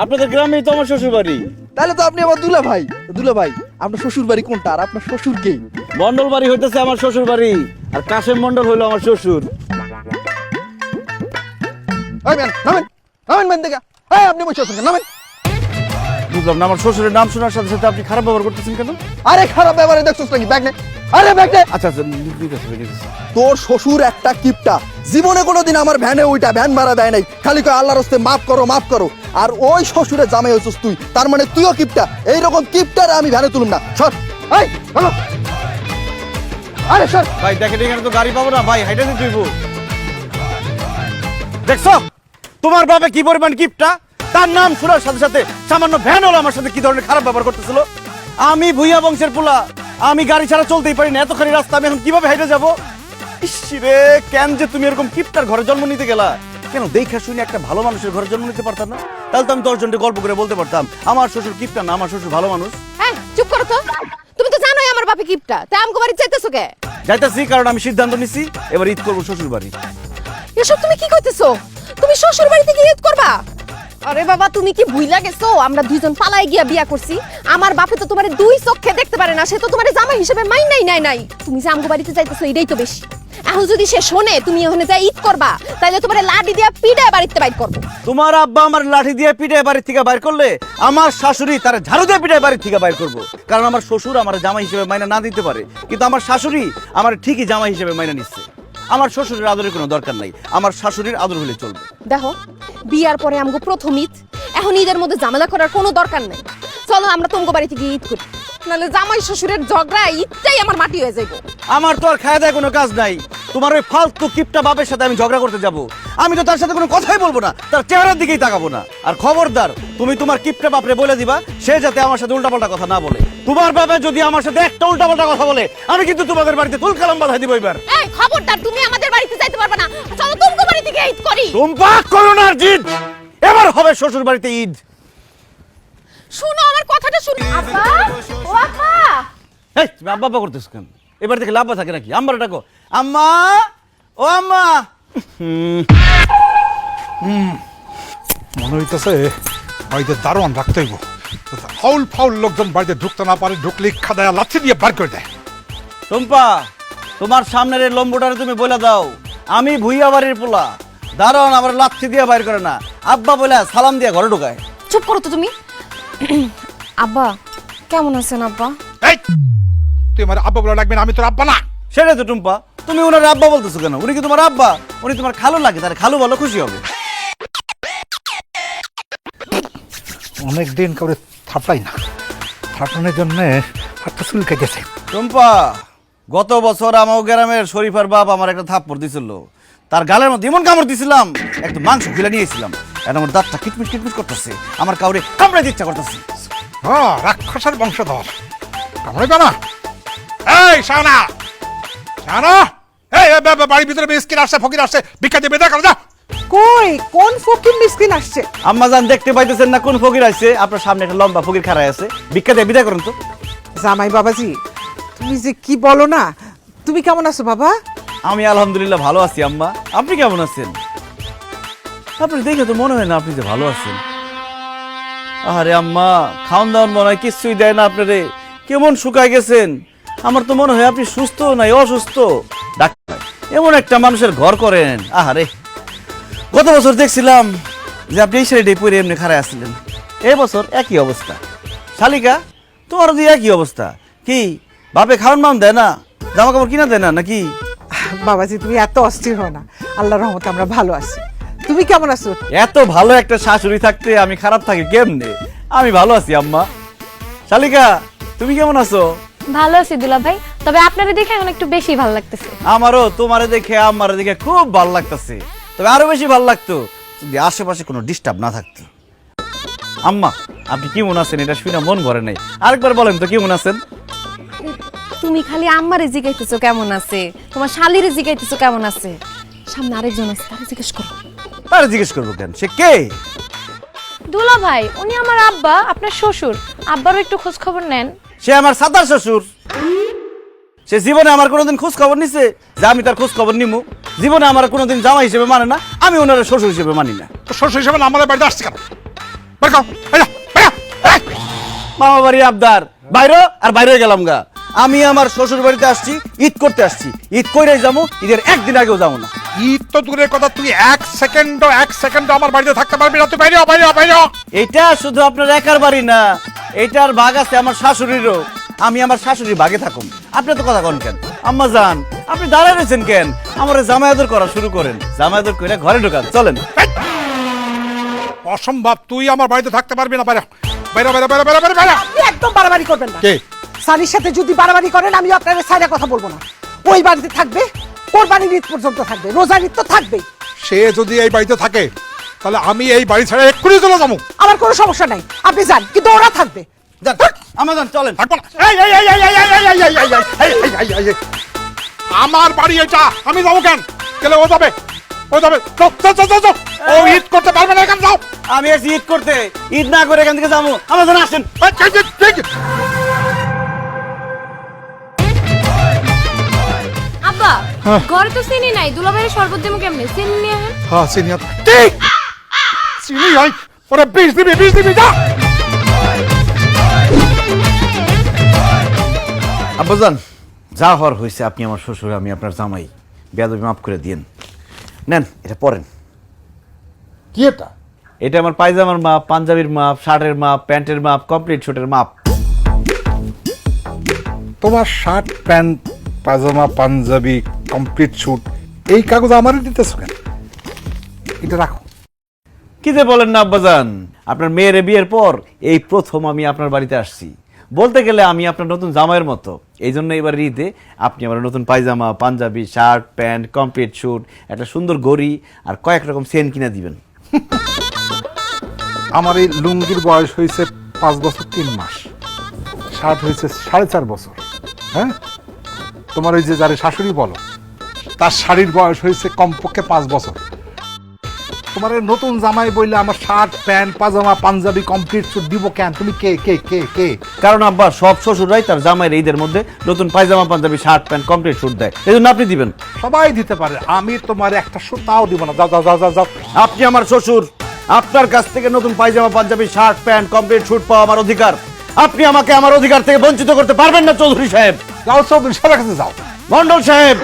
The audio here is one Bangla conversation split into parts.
আপনাদের গ্রামেই তো আমার শ্বশুর বাড়ি তাহলে তো আপনি আমার দুলা ভাই দুলা ভাই আপনার শ্বশুর বাড়ি কোনটা? আর আপনার শ্বশুর কে? মন্ডল বাড়ি হইতেছে আমার শ্বশুর বাড়ি আর কাশেম মন্ডল হইল আমার শ্বশুর। ওই ম্যান নামেন নামেন ম্যান দেখা। হ্যাঁ আপনি বসে আছেন নামেন। বুঝলাম না আমার শ্বশুরের নাম শোনার সাথে সাথে আপনি খারাপ ব্যবহার করতেছেন কেন? আরে খারাপ ব্যাপারে দেখছস নাকি? ব্যাগ নে। আরে ব্যাগ আচ্ছা আচ্ছা ঠিক আছে ঠিক আছে তোর শ্বশুর একটা কিপটা। জীবনে কোনোদিন আমার ভ্যানে ওইটা ভ্যান ভাড়া দেয় নাই। খালি কয় আল্লাহর হস্তে মাফ করো মাফ করো। আর ওই শ্বশুরের জামাই হইছিস তুই। তার মানে তুইও কিপটা। এইরকম কিপটারে আমি ভ্যানে তুলুম না। সর। এই চলো। আরে সর। ভাই এখানে তো গাড়ি পাবো না। ভাই হাইটা দিতে হইব। দেখছ? তোমার বাবা কি পরিমাণ গিফটটা তার নাম শোনার সাথে সাথে সামান্য ভ্যান হলো আমার সাথে কি ধরনের খারাপ ব্যবহার করতেছিল? আমি ভুইয়া বংশের পোলা। আমি গাড়ি ছাড়া চলতেই পারি না। এতখানি রাস্তা আমি এখন কীভাবে হেঁটে যাব? ইসরে কেন যে তুমি এরকম কিপটার ঘরে জন্ম নিতে গেলা? কেন দেখা শুনে একটা ভালো মানুষের ঘরে জন্ম নিতে পারতাম না? তাহলে তো আমি দশজনকে গল্প করে বলতে পারতাম আমার শ্বশুর কিপটার না আমার শ্বশুর ভালো মানুষ। হ্যাঁ চুপ করো তো। তুমি তো জানোই আমার বাপে কিপটা তাই আমাকে বাড়ি চাইতেছো কে? যাইতেছি কারণ আমি সিদ্ধান্ত নিছি এবার ঈদ করব শ্বশুর বাড়ি এসব তুমি কি কইতেছো? তুমি শ্বশুর বাড়িতে গিয়ে ঈদ করবা? আরে বাবা, তুমি কি ভুইলা গেছো? আমরা দুইজন পালাই গিয়া বিয়া করছি। আমার বাপে তো তোমারে দুই চোখে দেখতে পারে না, সে তো তোমারে জামাই হিসেবে মাই নাই নাই নাই। তুমি যে আমগো বাড়িতে যাইতেছো, এটাই তো বেশি। এখন যদি সে শোনে, তুমি ওখানে যা ঈদ করবা তাহলে তোমারে লাডি দিয়া পিডায় বাড়িতে বাইর করব। তোমার আব্বা আমার লাঠি দিয়ে পিঠে বাড়ির থেকে বাইর করলে, আমার শাশুড়ি তার ঝাড়ু দিয়ে পিঠে বাড়ির থেকে বাইর করব। কারণ আমার শ্বশুর আমার জামাই হিসেবে মাইনা না দিতে পারে, কিন্তু আমার শাশুড়ি আমার ঠিকই জামাই হিসেবে মাইনা নিচ্ছে। আমার শ্বশুরের আদরের কোনো দরকার নাই। আমার শাশুড়ির আদর হলে চলবে। দেখো বিয়ার পরে আমগো প্রথম ঈদ। এখন ঈদের মধ্যে ঝামেলা করার কোনো দরকার নেই। চলো আমরা তোমাকে বাড়িতে গিয়ে ঈদ করি। নাহলে জামাই শ্বশুরের ঝগড়া ঈদটাই আমার মাটি হয়ে যাইবো। আমার তো আর খায় দেয় কোনো কাজ নাই। তোমার ওই ফালতু কিপটা বাপের সাথে আমি ঝগড়া করতে যাব। আমি তো তার সাথে কোনো কথাই বলব না। তার চেহারার দিকেই তাকাবো না। আর খবরদার তুমি তোমার কিপটা বাপরে বলে দিবা সে যাতে আমার সাথে উল্টাপাল্টা কথা না বলে। তোমার বাবা যদি আমার সাথে একটা উল্টাপাল্টা কথা বলে আমি কিন্তু তোমাদের বাড়িতে তুল কালাম বাধাই দিব এবার। খবরদার তুমি আমাদের বাড়িতে যাইতে পারবে না। চলো তোমাকে বাড়িতে গিয়ে ঈদ করি। টুম্পা করোনার জিদ! এবার হবে শ্বশুর বাড়িতে ঈদ। শুনো আমার কথাটা শুনো। আব্বা ও আব্বা। এই তুমি আব্বা আব্বা করতেছ কেন? এবার থেকে লাভবা থাকে নাকি? আম্বার ডাকো। আম্মা ও আম্মা। মনে হইতেছে বাড়িতে দারোয়ান রাখতে হইব। ফাউল ফাউল লোকজন বাড়িতে ঢুকতে না পারে ঢুকলে খাদায় লাথি দিয়ে বার করে দেয়। টুম্পা তোমার সামনের এই লম্বটারে তুমি বলে দাও। আমি ভুইয়া বাড়ির পোলা। দারোয়ান আবার লাচ্ছি দিয়ে বাইর করে না। আব্বা বলে সালাম দিয়ে ঘরে ঢুকায়। চুপ করো তো তুমি। আব্বা কেমন আছেন আব্বা? এই তুই আমার আব্বা বলে লাগবে না আমি তোর আব্বা না। সেটাই তো টুম্পা। তুমি ওনার আব্বা বলতেছো কেন? উনি কি তোমার আব্বা? উনি তোমার খালু লাগে তার খালু বলো খুশি হবে। অনেক দিন কাউরে থাপড়াই না। থাপড়ানোর জন্য হাতটা চুলকে গেছে। টুম্পা গত বছর আমার গ্রামের শরীফার বাপ আমার একটা থাপ্পড় দিছিল। তার গালের মধ্যে এমন কামড় দিছিলাম একটু মাংস খুলে নিয়েছিলাম। এখন আমার দাঁতটা কিটমিট কিটমিট করতেছে আমার কাউরে কামড়ে ইচ্ছা করতেছে। হ্যাঁ রাক্ষসের বংশধর। কামড়াইবে না। এই শানা শানা এই বাড়ির ভিতরে মিসকিন আসছে ফকির আসছে। ভিক্ষা দিয়ে বেদা করো যা। কই? কোন ফকির মিসকিন আসছে? আম্মা জান দেখতে পাইতেছেন না কোন ফকির আসছে? আপনার সামনে একটা লম্বা ফকির খাড়ায় আছে। ভিক্ষা দিয়ে বিদায় করুন তো। জামাই বাবাজি তুমি যে কি বলো না? তুমি কেমন আছো বাবা? আমি আলহামদুলিল্লাহ ভালো আছি, আম্মা। আপনি কেমন আছেন? আপনি দেখে তো মনে হয় না আপনি যে ভালো আছেন। আরে আম্মা খাওন দাওয়ান মনে হয় কিছুই দেয় না আপনারে। কেমন শুকায় গেছেন? আমার তো মনে হয় আপনি সুস্থ নাই অসুস্থ? ডাক্তার, এমন একটা মানুষের ঘর করেন। আহারে। গত বছর দেখছিলাম যে আপনি এই শাড়িটাই পরে এমনি খারায় আসছিলেন। এই বছর একই অবস্থা। শালিকা তোমার দিয়ে একই অবস্থা। কি বাপে খাওয়ান মান দেয় না জামা কাপড় কিনা দেয় না নাকি? বাবাজি তুমি এত অস্থির হও না। আল্লাহর রহমতে আমরা ভালো আছি। তুমি কেমন আছো? এত ভালো একটা শাশুড়ি থাকতে আমি খারাপ থাকি কেমনে? আমি ভালো আছি আম্মা। শালিকা তুমি কেমন আছো? ভালো আছি দুলা ভাই তবে আপনারা দেখে এখন একটু বেশি ভালো লাগতেছে। আমারও তোমারে দেখে আমারে দেখে খুব ভালো লাগতেছে। তবে আরও বেশি ভালো লাগতো যদি আশেপাশে কোনো ডিস্টার্ব না থাকতো। আম্মা আপনি কেমন আছেন? এটা শুনে মন ভরে নাই। আরেকবার বলেন তো কেমন আছেন? তুমি খালি আম্মারে জিগাইতেছো কেমন আছে? তোমার শালিরে জিগাইতেছো কেমন আছে? সামনে আরেকজন আছে তারে জিজ্ঞেস করো। তারা জিজ্ঞেস করব কেন? সে কে? দুলা ভাই উনি আমার আব্বা আপনার শ্বশুর। আব্বারও একটু খোঁজ খবর নেন। সে আমার সাতার শ্বশুর। সে জীবনে আমার কোনোদিন খোঁজ খবর নিছে যে আমি তার খোঁজ খবর নিমু। জীবনে আমার কোনোদিন জামা হিসেবে মানে না আমি ওনার শ্বশুর হিসেবে মানি না। তো শ্বশুর হিসেবে না আমাদের বাড়িতে আসছে কেন? বের কর বের বের মামা বাড়ির আবদার। বাইরে আর বাইরে গেলাম গা। আমি আমার শ্বশুর বাড়িতে আসছি ঈদ করতে আসছি। ঈদ কইরে যাব ঈদের একদিন আগেও যাব না। ঈদ তো দূরের কথা তুই এক সেকেন্ডও এক সেকেন্ডও আমার বাড়িতে থাকতে পারবি না। তুই বাইরে হ, বাইরে হ, বাইরে হ। এটা শুধু আপনার একার বাড়ি না এটার ভাগ আছে আমার শাশুড়িরও। আমি আমার শাশুড়ির ভাগে থাকুন আপনি তো কথা কন কেন? আম্মা যান আপনি দাঁড়ায় রয়েছেন কেন? আমার জামায়াতের করা শুরু করেন। জামায়াতের করে ঘরে ঢোকান। চলেন। অসম্ভব তুই আমার বাড়িতে থাকতে পারবি না। বাইরে হ। বাইরে বাইরে বাইরে বাইরে বাইরে বাইরে হ। আপনি একদম বাড়াবাড়ি করবেন না। কে? সারির সাথে যদি বাড়াবাড়ি করেন আমি আপনার সাইরা কথা বলব না ওই বাড়িতে থাকবে কোরবানির ঈদ পর্যন্ত থাকবে রোজার ঈদ তো থাকবেই সে যদি এই বাড়িতে থাকে তাহলে আমি এই বাড়ি ছাড়া এক্ষুনি চলে যাব আমার কোনো সমস্যা নাই আপনি যান কিন্তু ওরা থাকবে আমাজন আমার বাড়ি এটা আমি যাব কেন গেলে ও যাবে ও যাবে ও ঈদ করতে পারবে না এখানে যাও আমি এসে ঈদ করতে ঈদ না করে এখান থেকে যাব আমাদের আসেন আব্বা ঘরে তো চিনি নাই দুলাভাইয়ের শরবত দেবো কেমনে? চিনি নিয়ে আহেন। হ্যাঁ সিনিয়র ঠিক! চিনি হয় ওরা বিষ দিবি বিষ দিবি যা! আব্বাজান যা হওয়ার হয়েছে আপনি আমার শ্বশুর আমি আপনার জামাই। বেয়াদবি মাফ করে দিন নেন এটা পরেন। কি এটা? এটা আমার পায়জামার মাপ পাঞ্জাবির মাপ শার্টের মাপ প্যান্টের মাপ কমপ্লিট শুটের মাপ। তোমার শার্ট প্যান্ট পাজামা পাঞ্জাবি কমপ্লিট স্যুট এই কাগজ আমারই দিতেছো কেন? এটা রাখো। কি যে বলেন না আব্বাজান? আপনার মেয়ের বিয়ের পর এই প্রথম আমি আপনার বাড়িতে আসছি। বলতে গেলে আমি আপনার নতুন জামাইয়ের মতো। এই জন্য এবার ঈদে আপনি আমার নতুন পায়জামা পাঞ্জাবি শার্ট প্যান্ট কমপ্লিট স্যুট একটা সুন্দর গড়ি আর কয়েক রকম সেন কিনে দিবেন। আমার এই লুঙ্গির বয়স হয়েছে পাঁচ বছর তিন মাস। শার্ট হয়েছে সাড়ে চার বছর। হ্যাঁ? তোমার ওই যে যারে শাশুড়ি বলো তার শাড়ির বয়স হয়েছে কমপক্ষে পাঁচ বছর। তোমার নতুন জামাই বললে আমার শার্ট প্যান্ট পাজামা পাঞ্জাবি কমপ্লিট স্যুট দিব কেন? তুমি কে কে কে কে? কারণ আব্বা সব শ্বশুররাই তার জামাইয়ের ঈদের মধ্যে নতুন পায়জামা পাঞ্জাবি শার্ট প্যান্ট কমপ্লিট স্যুট দেয়। এই জন্য আপনি দিবেন। সবাই দিতে পারে। আমি তোমার একটা সুতাও দিব না। যাও যাও যাও যাও যাও। আপনি আমার শ্বশুর আপনার কাছ থেকে নতুন পায়জামা পাঞ্জাবি শার্ট প্যান্ট কমপ্লিট স্যুট পাওয়া আমার অধিকার। আপনি আমাকে আমার অধিকার থেকে বঞ্চিত করতে পারবেন না চৌধুরী সাহেব। যাও চৌধুরী সবার কাছে যাও। মন্ডল সাহেব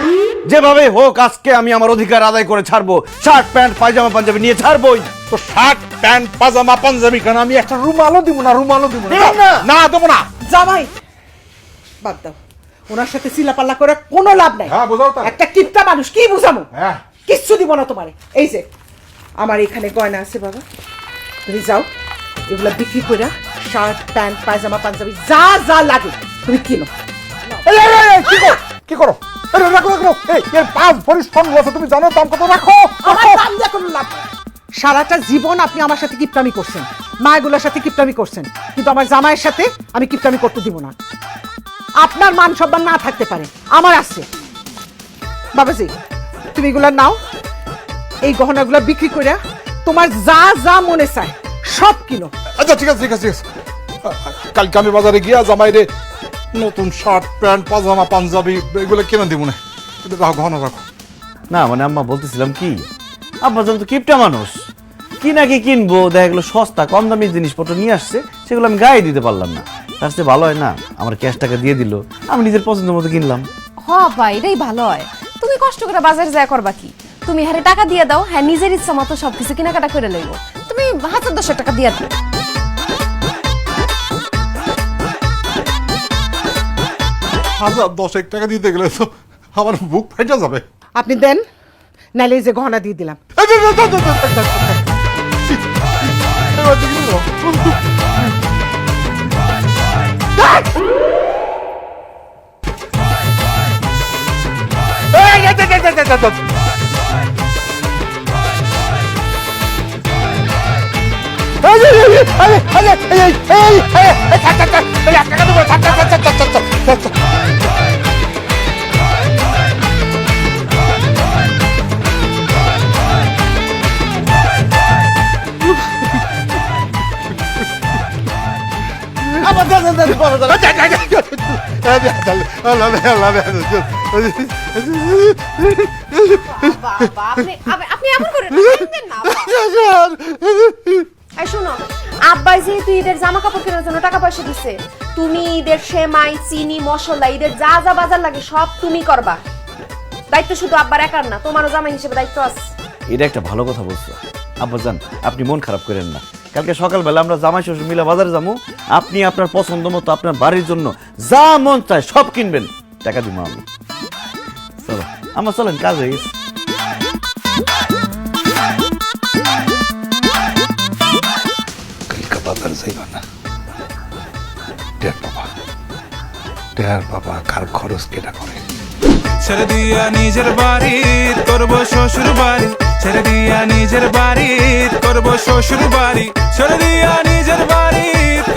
যেভাবে হোক আজকে আমি আমার অধিকার আদায় করে ছাড়বো। শার্ট প্যান্ট পায়জামা পাঞ্জাবি নিয়ে ছাড়বই। তো শার্ট প্যান্ট পাজামা পাঞ্জাবি কেন? আমি একটা রুমালও দিব না রুমালও দিব না? না? দেবো না। জামাই বাদ দাও। ওনার সাথে চিলাপাল্লা করে কোনো লাভ নাই। হ্যাঁ, বোঝাও তাহলে। একটা কিপটা মানুষ কি বুঝামো হ্যাঁ। কিচ্ছু দিব না তোমারে। এই যে আমার এখানে গয়না আছে বাবা। তুমি যাও এগুলা বিক্রি করে শার্ট প্যান্ট পায়জামা পাঞ্জাবি যা যা লাগে তুমি কিনো কি করো কি করো রাখো রাখো এই এর পাঁচ ভরি স্বর্ণ আছে তুমি জানো দাম কত? রাখো আমার দাম দিয়ে কোনো লাভ সারাটা জীবন আপনি আমার সাথে কিপটামি করছেন। মায়েগুলোর সাথে কিপটামি করছেন। কিন্তু আমার জামাইয়ের সাথে আমি কিপটামি করতে দিব না। আপনার মান সম্মান না থাকতে পারে। আমার আছে। বাবাজি তুমি এগুলা নাও। এই গহনাগুলো বিক্রি করে তোমার যা যা মনে চায় সব কিনো। আচ্ছা ঠিক আছে ঠিক আছে ঠিক আছে। কালকে আমি বাজারে গিয়া জামাই রে নতুন শার্ট প্যান্ট পাজামা পাঞ্জাবি এগুলো কিনে দিব না। কিন্তু রাখো ঘন রাখো। না মানে আম্মা বলতেছিলাম কি আব্বা যেন তো কিপটা মানুষ কি নাকি কিনবো দেখা গেলো সস্তা কম দামি জিনিসপত্র নিয়ে আসছে সেগুলো আমি গায়ে দিতে পারলাম না। তার চেয়ে ভালো হয় না আমার ক্যাশ টাকা দিয়ে দিল আমি নিজের পছন্দ মতো কিনলাম। হ ভাই এটাই ভালো হয়। তুমি কষ্ট করে বাজারে যায় করবা কি? তুমি হারে টাকা দিয়ে দাও হ্যাঁ নিজের ইচ্ছা মতো সবকিছু কেনাকাটা করে লইব। তুমি হাজার দশের টাকা দিয়ে দিও। হাজার দশেক টাকা দিতে গেলে তো আমার বুক ফেটে যাবে আপনি দেন নাহলে যে গহনা দিয়ে দিলাম এই, এই, আপনি এমন করেন না এই শোনো, আব্বাই যেহেতু ঈদের জামা কাপড় কেনার জন্য টাকা পয়সা দিছে, তুমি ঈদের সেমাই, চিনি, মশলা, ঈদের যা যা বাজার লাগে সব তুমি করবা। দায়িত্ব শুধু আব্বার একার না, তোমারও জামাই হিসেবে দায়িত্ব আছে। এটা একটা ভালো কথা বলছো। আব্বা যান আপনি মন খারাপ করেন না। কালকে সকালবেলা আমরা জামাই শ্বশুর মিলে বাজারে যাব। আপনি আপনার পছন্দ মতো আপনার বাড়ির জন্য যা মন চায় সব কিনবেন। টাকা দিব আমি। চলো আমার চলেন, কাজ হয়ে গেছে। টের বাবা কার খরচ কেটা করে? ছেড়ে দিয়া নিজের বাড়ি করব শ্বশুর বাড়ি। ছেড়ে দিয়া নিজের বাড়ি করব শ্বশুর বাড়ি। ছেড়ে দিয়া নিজের বাড়ি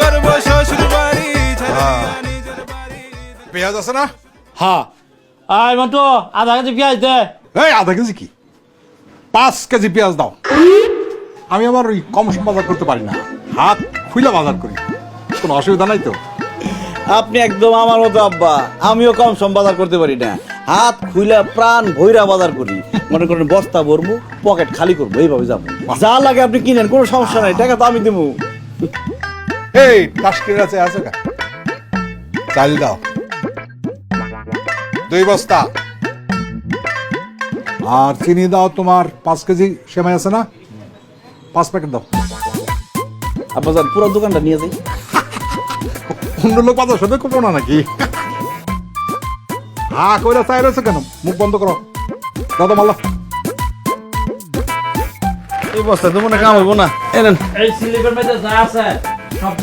করব শ্বশুর বাড়ি। ছেড়ে দিয়া নিজের বাড়ি। পেঁয়াজ আছে না? হ্যাঁ। আয় মাত্র আধা কেজি পেঁয়াজ দে। এই আধা কেজি কি? পাঁচ কেজি পেঁয়াজ দাও। আমি আবার ওই কম বাজার করতে পারি না। হাত খুইলা বাজার করি। কোনো অসুবিধা নাই তো? আপনি একদম আমার মতো আব্বা। আমিও কম সম বাজার করতে পারি না। হাত খুইলা প্রাণ ভৈরা বাজার করি। মনে করেন বস্তা ভরবো পকেট খালি করব এইভাবে যাব। যা লাগে আপনি কিনেন কোনো সমস্যা নাই টাকা তো আমি দেবো এই টাস্কির আছে আছে চাল দাও। দুই বস্তা। আর চিনি দাও তোমার পাঁচ কেজি সেমাই আছে না? পাঁচ প্যাকেট দাও। আব্বা পুরো দোকানটা নিয়ে যাই। অন্য লোক বাজার সাথে করব না নাকি? হা কইরা চাই রয়েছে কেন? মুখ বন্ধ করো। দাদা মাল্লা এই বস্তা তো মনে কাম হব না। এনেন এই সিলিপের মধ্যে যা আছে সব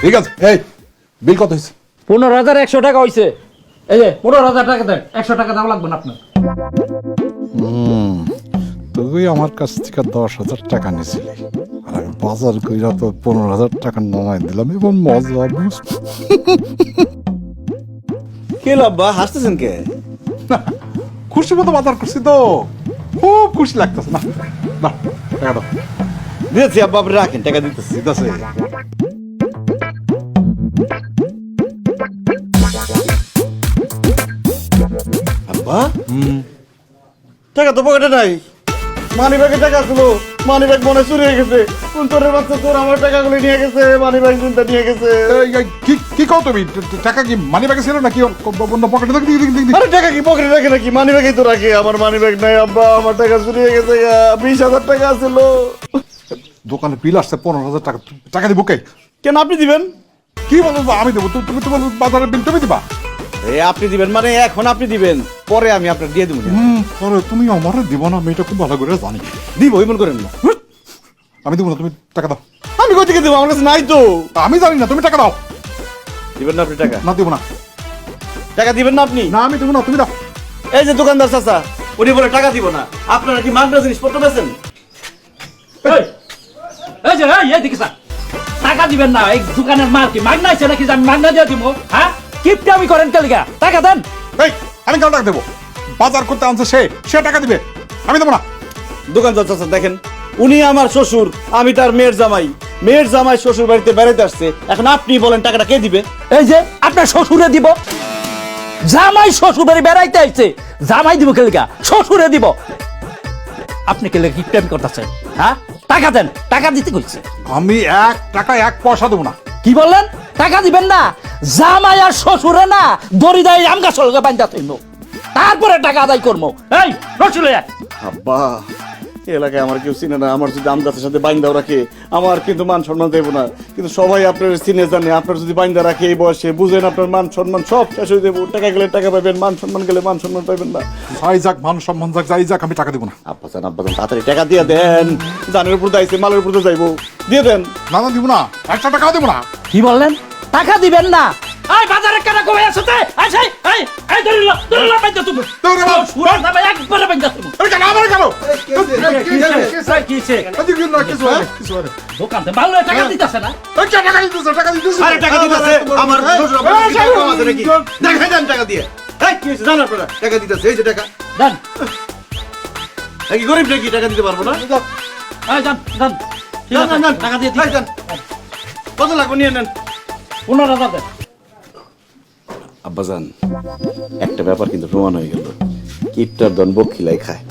ঠিক আছে এই বিল কত হয়েছে? পনেরো হাজার একশো টাকা হয়েছে এই যে পনেরো হাজার টাকা দেন একশো টাকা দাম লাগবে না আপনার। তুই আমার কাছ থেকে দশ হাজার টাকা নিয়েছিলি আর আমি বাজার কইরা তো পনেরো হাজার টাকা নামাই দিলাম এবং মজা কে আব্বা হাসতেছেন কে? খুশি মতো বাজার করছি তো। খুব খুশি লাগতেছে। না না টাকা দাও। দিয়েছি আব্বা আপনি রাখেন টাকা দিতেছি ঠিক টাকা তো পকেটে নাই। মানি ব্যাগে টাকা ছিল। মানি ব্যাগ মনে চুরি হয়ে গেছে। কোন তোরের বাচ্চা তোর আমার টাকাগুলো নিয়ে গেছে মানি ব্যাগ চিন্তা নিয়ে গেছে। কি কি কও তুমি? টাকা কি মানি ব্যাগে ছিল নাকি অন্য পকেটে দেখি আরে টাকা কি পকেটে রাখে নাকি? মানি ব্যাগেই তো রাখে। আমার মানি ব্যাগ নাই আব্বা আমার টাকা চুরি হয়ে গেছে। বিশ হাজার টাকা ছিল দোকানে বিল আসছে পনেরো হাজার টাকা। টাকা দিব কে? কেন আপনি দিবেন? কি বলব আমি দেবো। তুমি তুমি তোমার বাজারের বিল তুমি দিবা? এ আপনি দিবেন মানে এখন আপনি দিবেন পরে আমি আপনার দিয়ে দেবো। হুম পরে তুমি আমার দিব না আমি এটা খুব ভালো করে জানি। দিব এমন করেন না! আমি দিব না তুমি টাকা দাও। আমি কই থেকে দেবো? আমার কাছে নাই তো। আমি জানি না তুমি টাকা দাও। দিবেন না আপনি টাকা? না দিব না। টাকা দিবেন না আপনি? না আমি দিব না তুমি দাও। এই যে দোকানদার চাচা উনি বলে টাকা দিব না। আপনারা কি মাগনা জিনিসপত্র বেছেন এই এই যে এই স্যার টাকা দিবেন না এই দোকানের মাল কি মাগনা আছে নাকি আমি মাগনা দিয়ে দিব? হ্যাঁ? কিপটা আমি করেন কেলিগা টাকা দেন। এই আমি কেন টাকা দেবো? বাজার করতে আনছে সে সে টাকা দিবে। আমি দেবো না। দোকানদার চাচা দেখেন উনি আমার শ্বশুর আমি তার মেয়ের জামাই। মেয়ের জামাই শ্বশুর বাড়িতে বেড়াইতে আসছে। এখন আপনি বলেন টাকাটা কে দিবে? এই যে আপনার শ্বশুরে দিব। জামাই শ্বশুর বাড়ি বেড়াইতে আইছে। জামাই দিব কেলিগা শ্বশুরে দিব। আপনি কেলে কি প্রেম করতেছেন হ্যাঁ? টাকা দেন। টাকা দিতে কইছে। আমি এক টাকা এক পয়সা দেবো না। কি বললেন? টাকা দিবেন না। জামাই আর শ্বশুরে না, দড়ি দায় আম গাছ বান্ধা থইব তারপরে টাকা আদায় করব এই রসুলে আব্বা। এলাকায় আমার কেউ চিনে না আমার যদি আমদাসের সাথে বাইন্দাও রাখে আমার কিন্তু মান সম্মান দেব না। কিন্তু সবাই আপনার চিনে জানে আপনার যদি বাইন্দা রাখে এই বয়সে বুঝেন আপনার মান সম্মান সব শেষ হয়ে দেবো টাকা গেলে টাকা পাবেন মান সম্মান গেলে মান সম্মান পাবেন না। যাই যাক মান সম্মান যাক যাই যাক আমি টাকা দেবো না। আব্বা জান তাড়াতাড়ি টাকা দিয়ে দেন। জানের উপর দাইছে মালের উপর তো যাইবো। দিয়ে দেন। না না দিব না। একটা টাকাও দেবো না। কি বললেন? টাকা দিবেন না। এই বাজারে কেন কমে আসতে এই সেই এই এই ধরিল ধরিল বাইন্দা তুমি। দৌড়ে বাপ, সুরা না ভাই একবারে বাইন্দা তুমি। এই কেন আমার কেন? এই কিছে না, কিছু হয়? না, কিছু হয় না। দোকান থেকে ভালো টাকা দিতেছে না। কে টাকা দিতেছে, টাকা দিতেছে? আরে টাকা দিতেছে আমার শ্বশুর আব্বা টাকা কম আছে নাকি? দেখাই দেন টাকা দিয়ে। এই কি হয়েছে জানেন আপনারা টাকা দিতেছে এই যে টাকা। দেন। নাকি গরিব নাকি? টাকা দিতে পারব না? এই যান, যান। টাকা দিয়ে যান। কত লাগবে? নিয়ে নেন। পনেরো হাজার দেন। আব্বাজান একটা ব্যাপার কিন্তু প্রমাণ হয়ে গেল। কিপটার দন বক্ষিলাই খায়।